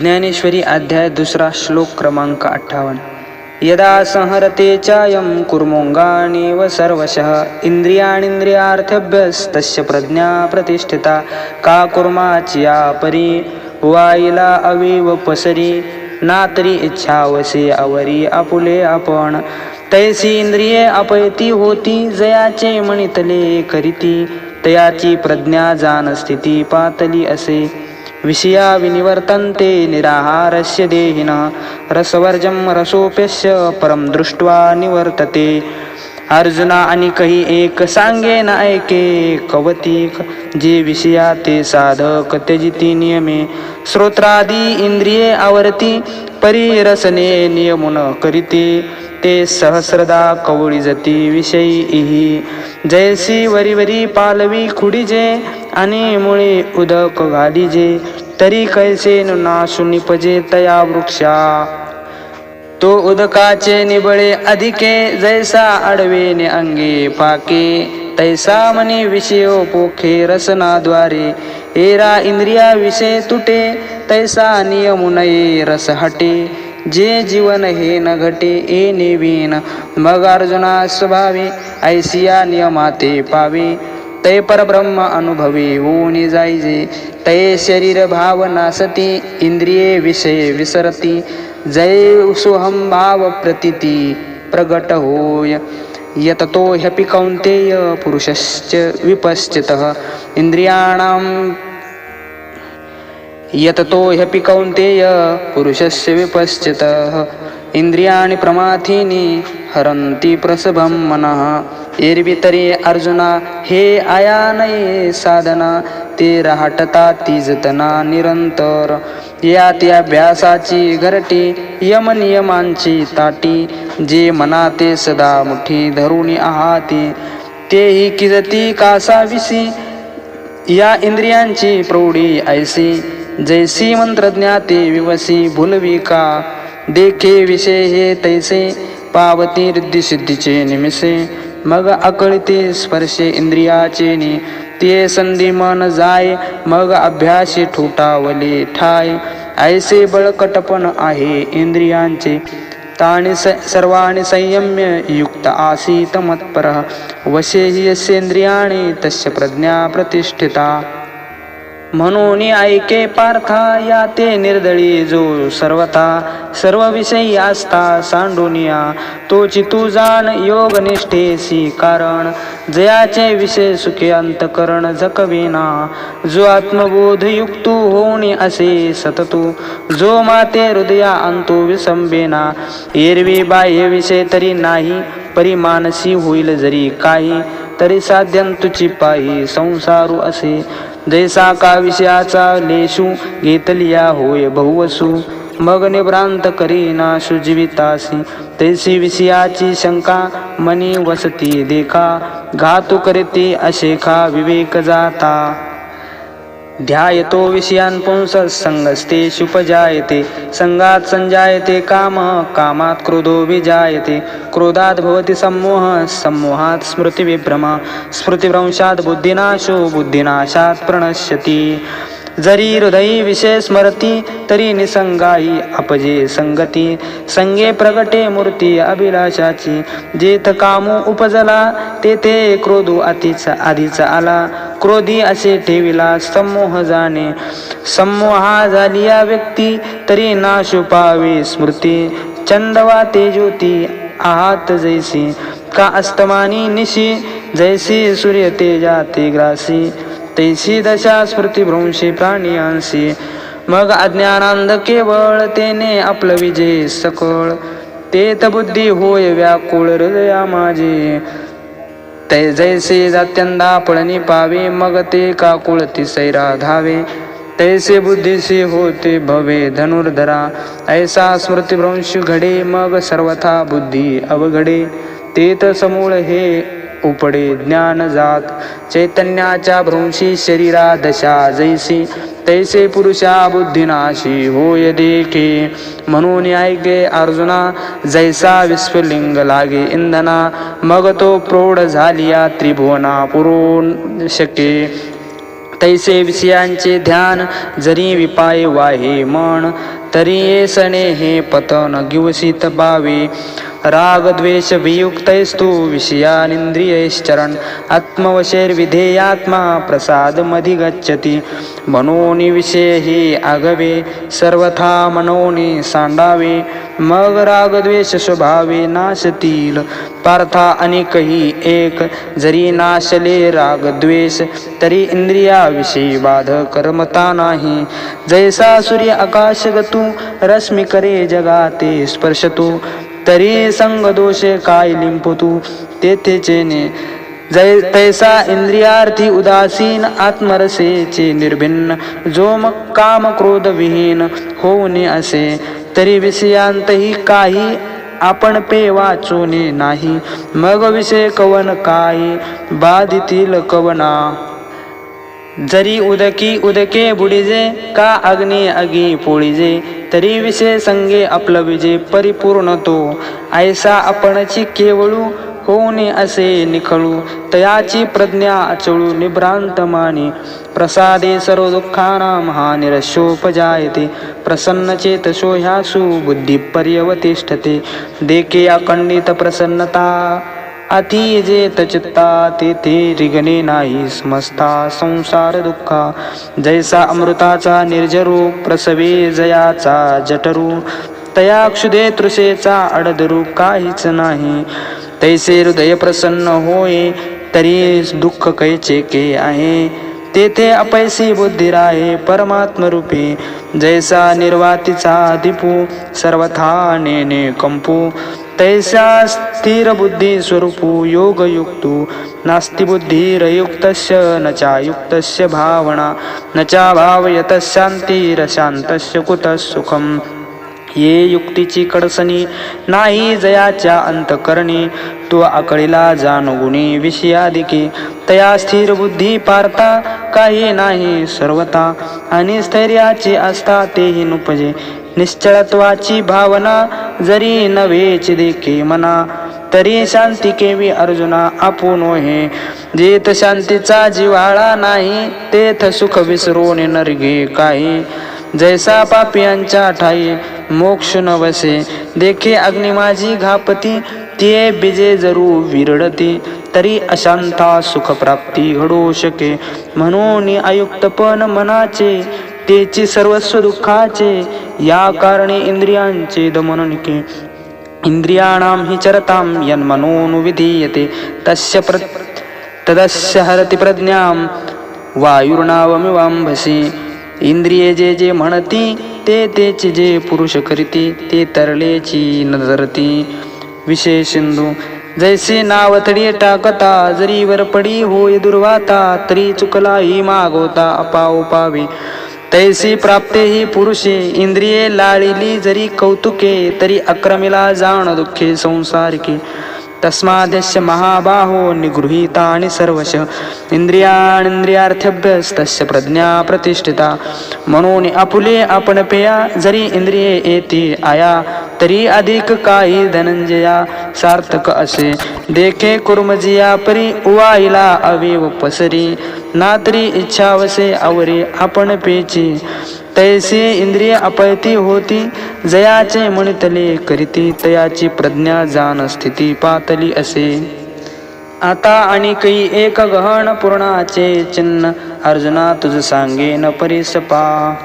ज्ञानेश्वरी अध्याय दुसरा श्लोक क्रमांक अठ्ठावन्न. यदा संहरते चायं कुर्मोङ्गाणीव सर्वशः इन्द्रियाणिन्द्रियार्थभ्यस्तस्य प्रज्ञा प्रतिष्ठिता का कुर्माचिया परी वाईला अवीव पसरी नातरी इच्छावसे अवरी आपुले आपण तैसी इंद्रिये अपयती होती जयाचे मणितले करीती तयाची प्रज्ञा जान स्थिती पातली असे. विषया विनिवर्तन्ते निराहारस्य देहिन। रसवर्जं रसोप्यस्य परं दृष्ट्वा निवर्तते। अर्जुना आणि कही एक सांगे ना ऐके कवतिक जे विषया ते साधक त्यजिती नियमे। श्रोत्रादी इंद्रिये आवर्ती परिरसने नियमुन करीते। ते सहस्रदा कवळी जती विषयी। इही जयसी वरी वरी पालवी खुडीजे। आणि मुळे उदक घालिजे तरी कैसे ना सुनिपजे निपजे तया वृक्षा। तो उदकाचे निबळे अधिके जैसा अडवेने अंगे पाके तैसा मनी विषय पोखे रसनाद्वारे एरा इंद्रिया विषय तुटे तैसा नियमुनये रस हटे। जे जीवन हे न घटे ए नेवीन। मग अर्जुना स्वभावे ऐसिया नियमाते पावे। तै परब्रह्म अनुभवी होऊन जायजे तै शरीर भाव नासती इंद्रिये विषय विसरती. जय सोहम भाव प्रतिती प्रगट होय. यततो ह्यपि कौन्तेय पुरुषश्च विपश्चितः. इंद्रियाणां यततो ह्यपि कौन्तेय पुरुषस्य विपश्चितः. इंद्रियाणि प्रमाथीनि हरन्ति प्रसभं मनः. एरवी तरी अर्जुना हे आयानये साधना ते राहटता तीजतना निरंतर. या त्या अभ्यासाची घरटी यम नियमांची ताटी जे मनाते सदा मुठी धरुणी आहाती. तेही किजती कासाविसी या इंद्रियांची प्रौढी ऐसी. जैसी मंत्रज्ञाते विवसी भुलवी का? देखे विषय हे तैसे पावती रिद्धी सिद्धीचे निमिसे. मग अकळते स्पर्शे इंद्रियाचे नि. ते संधी मन जाय मग अभ्यासे ठुटावले ठाय. ऐसे बळकटपण आहे इंद्रियांचे. तानि स सर्वाणि संयम्य युक्त आसीत मत्पर. वशे हि यस्येंद्रियाणि तस्य प्रज्ञा प्रतिष्ठिता. म्हणून ऐके पार्था या ते निर्दळी जो सर्वथा. सर्व विषयी आस्था सांडुनिया तोची तू जाण योग निष्ठेसी कारण. जयाचे विषय सुखे अंतकरण जकविना जो आत्मबोध युक्तू होणे असे सततू. जो माते हृदया अंतू विसंबेना. एरवी बाह्य विषय तरी नाही परिमानसी होईल जरी काही. तरी साध्यंतुची पायी संसारू असे. जैसा का विषयाचा लेशू घेतलिया होय बहुवसू. मग निभ्रांत करीना सुजीवितासी. तैसी विषयाची शंका मनी वसती देखा. घातू करते अशेखा विवेक जाता. ध्यायतो विषयान पुंस संगस्ते शुपजायते संगात संजायते काम कामात क्रोधो विजायते क्रोधात भवति सम्मोह सम्मोहात स्मृतिविभ्रम स्मृतिभ्रंशात बुद्धिनाशो बुद्धिनाशात प्रणश्यती। जरी हृदयी विषय स्मरती तरी निसंगाई अपजे संगती. संगे प्रगटे मूर्ती अभिलाषाची जेथ कामू उपजला तेथे क्रोधू अतिच आधीच आला. क्रोधी असे ठेविला समोह जाणे. समोहा झाली या व्यक्ती तरी नाशु पावे स्मृती. चंदवा ते ज्योती आहात जैसी. का अस्तमानी निशी जैसी सूर्य तेजा ते ग्रासी. तैसी दशा स्मृतिभ्रंशी प्राणियांशी. मग अज्ञानांद केवळ तेने आपलं विजय सकळ. तेत बुद्धी होय व्याकुळ हृदया माझे. तै जैसे जात्यंदा पळणी पावे मग ते काकुळती सैरा धावे तैसे बुद्धीशी होते भवे धनुर्धरा. ऐसा स्मृतिभ्रंश घडे मग सर्वथा बुद्धी अवघडे. तेत समूळ हे उपडे ज्ञान जात. चैतन्याच्या भ्रंशी शरीरा दशा जैसी. तैसे पुरुषा बुद्धिनाशी होय देखे. म्हणून ऐके अर्जुना जैसा विश्वलिंग लागे इंधना. मग तो प्रौढ झालिया त्रिभुवना पुरून शके. तैसे विषयांचे ध्यान जरी विपाय वाहे मन तरी ये सणे हे पतन गिवसित बावे. रागद्वेषवियुक्तैस्तु द्वेष आत्मवशैर्विधेयात्मा प्रसादमधिगच्छति। मधी गच्छति मनोनी हि आगवे सर्वथा मनोनि सांडावे मग रागद्वेषस्वभावे स्वभावे नाशतील। पार्था अनेकही एक जरी नाशले रागद्वेष तरी इंद्रियाविषयी बाध कर्मता नाही। जैसा सूर्य आकाशगतू रश्मी करे जगाते स्पर्शतो। तरी संग दोषे काय लिंपतू तेथे चेने जय तैसा इंद्रियार्थी उदासीन आत्मरसेचे निर्भिन्न. जो मग काम क्रोध विहीन होऊने असे. तरी विषयांतही काही आपण पे वाचोने नाही. मग विषय कवन काही बाधितील कवना. जरी उदकी उदके बुडिजे का अग्नी अगी पोळीजे? तरी विषय संगे अपलविजे परिपूर्ण तो. ऐसा आपणची केवळू होऊने असे निखळू. तयाची प्रज्ञा अचळू निभ्रांत माने. प्रसादे सर्व दुःखानां प्रसन्न चेतशो ह्यासु बुद्धी पर्यवतिष्ठते देके अखंडित प्रसन्नता. अति जेत चित्ता तेथे रिगणे नाही. समस्ता संसार दुःखा. जैसा अमृताचा निर्जरू प्रसवे जयाचा जठरू तया क्षुदे तृषेचा अडदरू काहीच नाही. तैसे हृदय प्रसन्न होय तरी दुःख कैचे के आहे? तेथे अपैसी बुद्धी राहे परमात्मरूपी जैसा निर्वातीचा दिपू सर्वथा नेने कंपू. तैसा स्थिर बुद्धी स्वरूपू योगयुक्तू। नास्ति बुद्धिरयुक्तस्य न चायुक्तस्य भावना न चा भावयतशान्तिरशान्तस्य कुतः सुखम्। ये युक्तीची कडसणी नाही जयाच्या अंतकरणी तो आकळीला जाणगुणी विषयादिकी। तया स्थिर बुद्धी पारता काही नाही सर्वता आणि स्थैर्याची असता तेही नुपजे। निश्चळत्वाची भावना जरी नव्हेच देखी मना तरी शांती केवी अर्जुना आपुन हे जेथ शांतीचा जिवाळा नाही तेथ सुख विसरून नरगे काही. जैसा पापियांच्या ठाई मोक्ष न बसे देखे अग्नि माझी घापती ते बिजे जरू विरडती. तरी अशांता सुख प्राप्ती घडू शके. म्हणून अयुक्तपण मनाचे तेची सर्वस्व दुःखाचे या कारणे इंद्रियांचे दमन के. इंद्रियाणां हि चरतां यन्मनोनुविधीयते तस्य प्र तदस्य हरति प्रज्ञां वायुर्णावमिवांभसी इंद्रिये जे जे म्हणती ते तेचे जे पुरुष करीती ते तरलेची नजरती विशेष सिंधू जैसे नावथडी टाकता जरी वर पडी होय दुर्वाता तरी चुकलाही मागवता अपाव पावी तैसी प्राप्ते ही पुरुषे इंद्रिये लाळिली जरी कौतुके तरी अक्रमिला जाण दुःखे संसारिके. तस्माद्यस्य महाबाहो निगृहीतानि सर्वश. इंद्रियाणिंद्रियार्थ्यभ्यस्तस्य प्रज्ञा प्रतिष्ठिता. म्हणून आपुले आपण पेया जरी इंद्रिये येते आया तरी अधिक काही धनंजया. सार्थक असे देखे कुर्मजिया परी उवाईला अवेव पसरी. नातरी इच्छावसे आवरे आपण पेची. तैसे इंद्रिय अपयती होती जयाचे म्हणतले करीती तयाची प्रज्ञा जाण स्थिती पातली असे. आता आणि काही एक गहन पूर्णाचे चिन्ह अर्जुना तुझ सांगेन परिसपा.